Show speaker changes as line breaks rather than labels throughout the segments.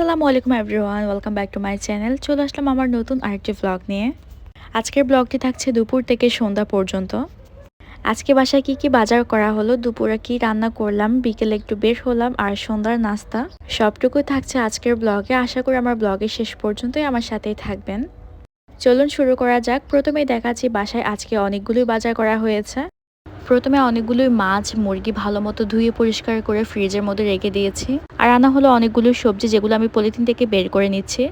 আসসালামু আলাইকুম everyone welcome back to my channel চলে আসলাম আমার নতুন আরেকটি ব্লগ নিয়ে। আজকের ব্লগটি থাকছে দুপুর থেকে সন্ধ্যা পর্যন্ত। আজকে বাসায় কি কি বাজার করা হলো, দুপুরে কি রান্না করলাম, বিকেলে একটু বের হলাম, আর সন্ধ্যার নাস্তা, সবটুকুই থাকছে আজকের ব্লগে আশা করি আমার ব্লগের শেষ পর্যন্তই আমার সাথেই থাকবেন। চলুন শুরু করা যাক। প্রথমেই দেখাচ্ছি বাসায় আজকে অনেকগুলোই বাজার করা হয়েছে। প্রথমে অনেকগুলোই মাছ, মুরগি ভালো মতো ধুয়ে পরিষ্কার করে ফ্রিজের মধ্যে রেখে দিয়েছি। আর আনা হলো অনেকগুলো সবজি যেগুলো আমি পলিথিন থেকে বের করে নিচ্ছি।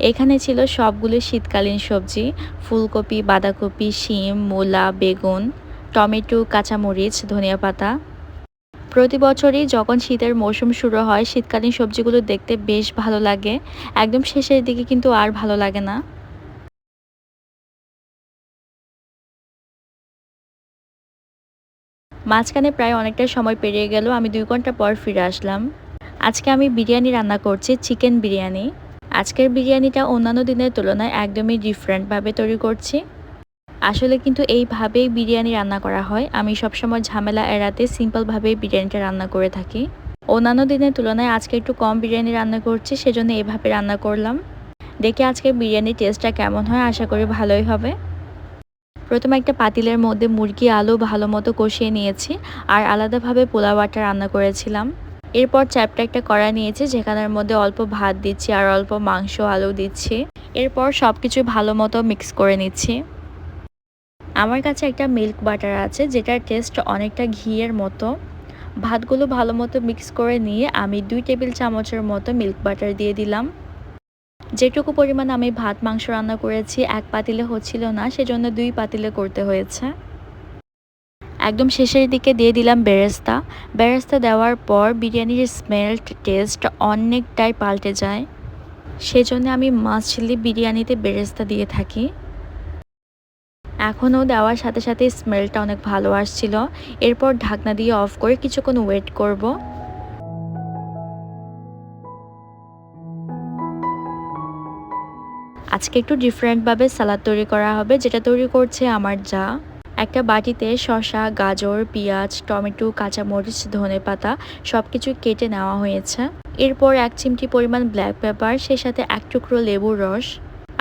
এখানে ছিল সবগুলো শীতকালীন সবজি, ফুলকপি, বাঁধাকপি, শিম, মূলা, বেগুন, টমেটো, কাঁচামরিচ, ধনিয়া পাতা। প্রতি বছরই যখন শীতের মৌসুম শুরু হয়, শীতকালীন সবজিগুলো দেখতে বেশ ভালো লাগে। একদম শেষের দিকে কিন্তু আর ভালো লাগে না। মাঝখানে প্রায় অনেকটা সময় পেরিয়ে গেল, আমি দুই ঘণ্টা পর ফিরে আসলাম। আজকে আমি বিরিয়ানি রান্না করছি, চিকেন বিরিয়ানি। আজকের বিরিয়ানিটা অন্যান্য দিনের তুলনায় একদমই ডিফারেন্টভাবে তৈরি করছি। আসলে কিন্তু এইভাবেই বিরিয়ানি রান্না করা হয়। আমি সবসময় ঝামেলা এড়াতে সিম্পলভাবেই বিরিয়ানিটা রান্না করে থাকি। অন্যান্য দিনের তুলনায় আজকে একটু কম বিরিয়ানি রান্না করছি, সেজন্য এভাবে রান্না করলাম। দেখে আজকে বিরিয়ানির টেস্টটা কেমন হয়, আশা করি ভালোই হবে। প্রথমে একটা পাতিলের মধ্যে মুরগি, আলু ভালো মতো কষিয়ে নিয়েছি আর আলাদাভাবে পোলাও আটা রান্না করেছিলাম। এরপর চ্যাপটা একটা কড়া নিয়েছি, যেখানের মধ্যে অল্প ভাত দিচ্ছি আর অল্প মাংস, আলু দিচ্ছি। এরপর সব কিছু ভালো মতো মিক্স করে নিচ্ছি। আমার কাছে একটা মিল্ক বাটার আছে, যেটার টেস্ট অনেকটা ঘিয়ের মতো। ভাতগুলো ভালো মতো মিক্স করে নিয়ে আমি দুই টেবিল চামচের মতো মিল্ক বাটার দিয়ে দিলাম। যেটুকু পরিমাণ আমি ভাত, মাংস রান্না করেছি, এক পাতিলে হচ্ছিল না, সেজন্য দুই পাতিলে করতে হয়েছে। একদম শেষের দিকে দিয়ে দিলাম বেরেস্তা। বেরেস্তা দেওয়ার পর বিরিয়ানির স্মেল টেস্ট অনেকটাই পাল্টে যায়। সেজন্য আমি মাছ মাছলি বিরিয়ানিতে বেরেস্তা দিয়ে থাকি। এখনও দেওয়ার সাথে সাথে স্মেলটা অনেক ভালো আসছিল। এরপর ঢাকনা দিয়ে অফ করে কিছুক্ষণ ওয়েট করব। আজকে একটু ডিফারেন্টভাবে সালাদ তৈরি করা হবে, যেটা তৈরি করছে আমার যা। একটা বাটিতে শসা, গাজর, পেঁয়াজ, টমেটো, কাঁচামরিচ, ধনে পাতা সব কিছু কেটে নেওয়া হয়েছে। এরপর এক চিমটি পরিমাণ ব্ল্যাক পেপার সে সাথে এক টুকরো লেবুর রস,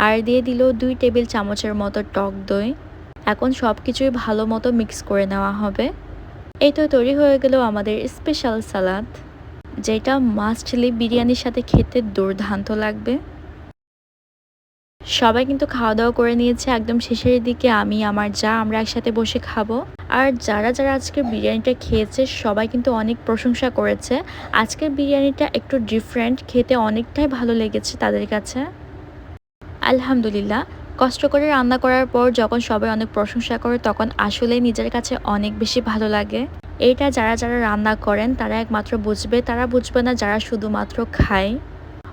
আর দিয়ে দিল দুই টেবিল চামচের মতো টক দই। এখন সব কিছুই ভালো মতো মিক্স করে নেওয়া হবে। এই তো তৈরি হয়ে গেল আমাদের স্পেশাল সালাদ যেটা মাস্টলি বিরিয়ানির সাথে খেতে দুর্দান্ত লাগবে। সবাই কিন্তু খাওয়া দাওয়া করে নিয়েছে। একদম শেষের দিকে আমি, আমার যা, আমরা একসাথে বসে খাব। আর যারা যারা আজকের বিরিয়ানিটা খেয়েছে, সবাই কিন্তু অনেক প্রশংসা করেছে। আজকের বিরিয়ানিটা একটু ডিফারেন্ট খেতে অনেকটাই ভালো লেগেছে তাদের কাছে। আলহামদুলিল্লাহ, কষ্ট করে রান্না করার পর যখন সবাই অনেক প্রশংসা করে, তখন আসলেই নিজের কাছে অনেক বেশি ভালো লাগে। এইটা যারা যারা রান্না করেন, তারা একমাত্র বুঝবে, তারা বুঝবে না যারা শুধুমাত্র খায়।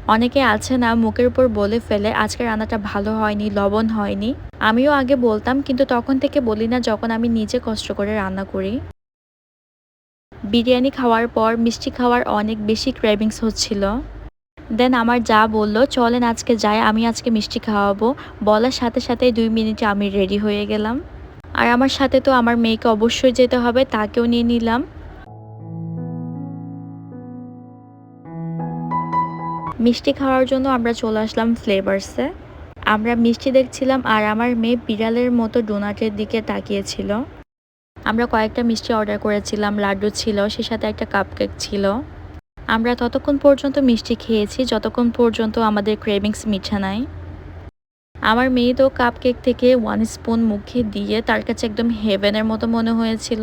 অনেকে আছে না মুখের উপর বলে ফেলে, আজকে রান্নাটা ভালো হয়নি, লবণ হয়নি। আমিও আগে বলতাম, কিন্তু তখন থেকে বলি না যখন আমি নিজে কষ্ট করে রান্না করি। বিরিয়ানি খাওয়ার পর মিষ্টি খাওয়ার অনেক বেশি ক্রেভিংস হচ্ছিল। দেন আমার যা বলল, চলেন আজকে যাই, আমি আজকে মিষ্টি খাওয়াবো। বলার সাথে সাথে দুই মিনিটে আমি রেডি হয়ে গেলাম। আর আমার সাথে তো আমার মেয়েকে অবশ্যই যেতে হবে, তাকেও নিয়ে নিলাম। মিষ্টি খাওয়ার জন্য আমরা চলে আসলাম ফ্লেভার্সে আমরা মিষ্টি দেখছিলাম আর আমার মেয়ে বিড়ালের মতো ডোনাটের দিকে তাকিয়েছিল। আমরা কয়েকটা মিষ্টি অর্ডার করেছিলাম, লাড্ডু ছিল, সে সাথে একটা কাপকেক ছিল। আমরা ততক্ষণ পর্যন্ত মিষ্টি খেয়েছি, যতক্ষণ পর্যন্ত আমাদের ক্রেভিংস মিঠা নাই। আমার মেয়ে তো কাপকেক থেকে ওয়ান স্পুন মুখে দিয়ে তার কাছে একদম হেভেনের মতো মনে হয়েছিল।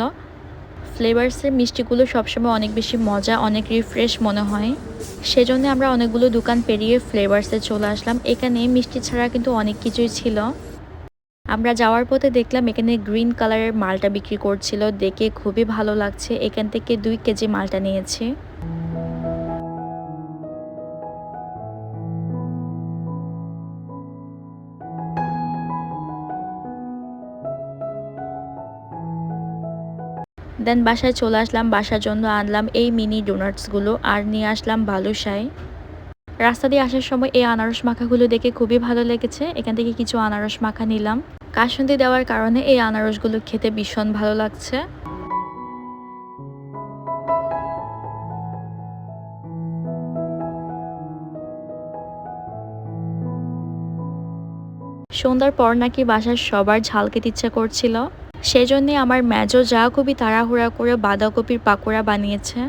ফ্লেভার্সের মিষ্টিগুলো সবসময় অনেক বেশি মজা, অনেক রিফ্রেশ মনে হয়। সেজন্য আমরা অনেকগুলো দোকান পেরিয়ে ফ্লেভার্সে চলে আসলাম। এখানে মিষ্টি ছাড়া কিন্তু অনেক কিছুই ছিল। আমরা যাওয়ার পথে দেখলাম এখানে গ্রিন কালারের মালটা বিক্রি করছিল। দেখে খুবই ভালো লাগছে। এখান থেকে দুই কেজি মালটা নিয়েছি। দেন বাসায় চলে আসলাম, বাসার জন্য আনলাম এই মিনি ডোনাটসগুলো আর নিয়ে আসলাম বালুশাই। রাস্তা দিয়ে আসার সময় এই আনারস মাখাগুলো দেখে খুবই ভালো লেগেছে, এখান থেকে কিছু আনারস মাখা নিলাম। কাসুন্দি দেওয়ার কারণে এই আনারসগুলো খেতে ভীষণ ভালো লাগছে। সন্ধ্যার পর নাকি বাসার সবার ঝাল খেতে ইচ্ছা করছিল। সেজন্যে আমার মেজো যা খুবই তাড়াহুড়া করে বাঁধাকপির পাকোড়া বানিয়েছে।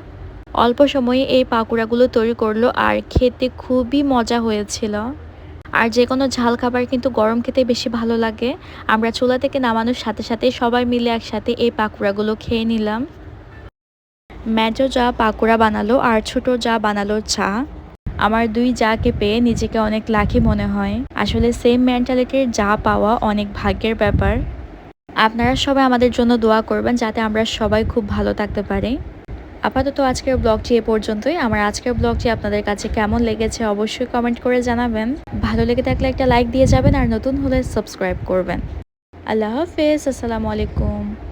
অল্প সময়ে এই পাকোড়াগুলো তৈরি করল আর খেতে খুবই মজা হয়েছিল। আর যে কোনো ঝাল খাবার কিন্তু গরম খেতে বেশি ভালো লাগে। আমরা চুলা থেকে নামানোর সাথে সাথে সবাই মিলে একসাথে এই পাকোড়াগুলো খেয়ে নিলাম। মেজো যা পাকোড়া বানালো আর ছোট যা বানালো চা। আমার দুই যাকে পেয়ে নিজেকে অনেক লাকি মনে হয়। আসলে সেম মেন্টালিটির যা পাওয়া অনেক ভাগ্যের ব্যাপার। আপনারা সবাই আমাদের জন্য দোয়া করবেন যাতে আমরা সবাই খুব ভালো থাকতে পারি। আপাতত আজকের ব্লগটি এ পর্যন্তই। আমার আজকের ব্লগটি আপনাদের কাছে কেমন লেগেছে অবশ্যই কমেন্ট করে জানাবেন। ভালো লেগে থাকলে একটা লাইক দিয়ে যাবেন আর নতুন হলে সাবস্ক্রাইব করবেন। আল্লাহ হাফেজ, আসসালামু আলাইকুম।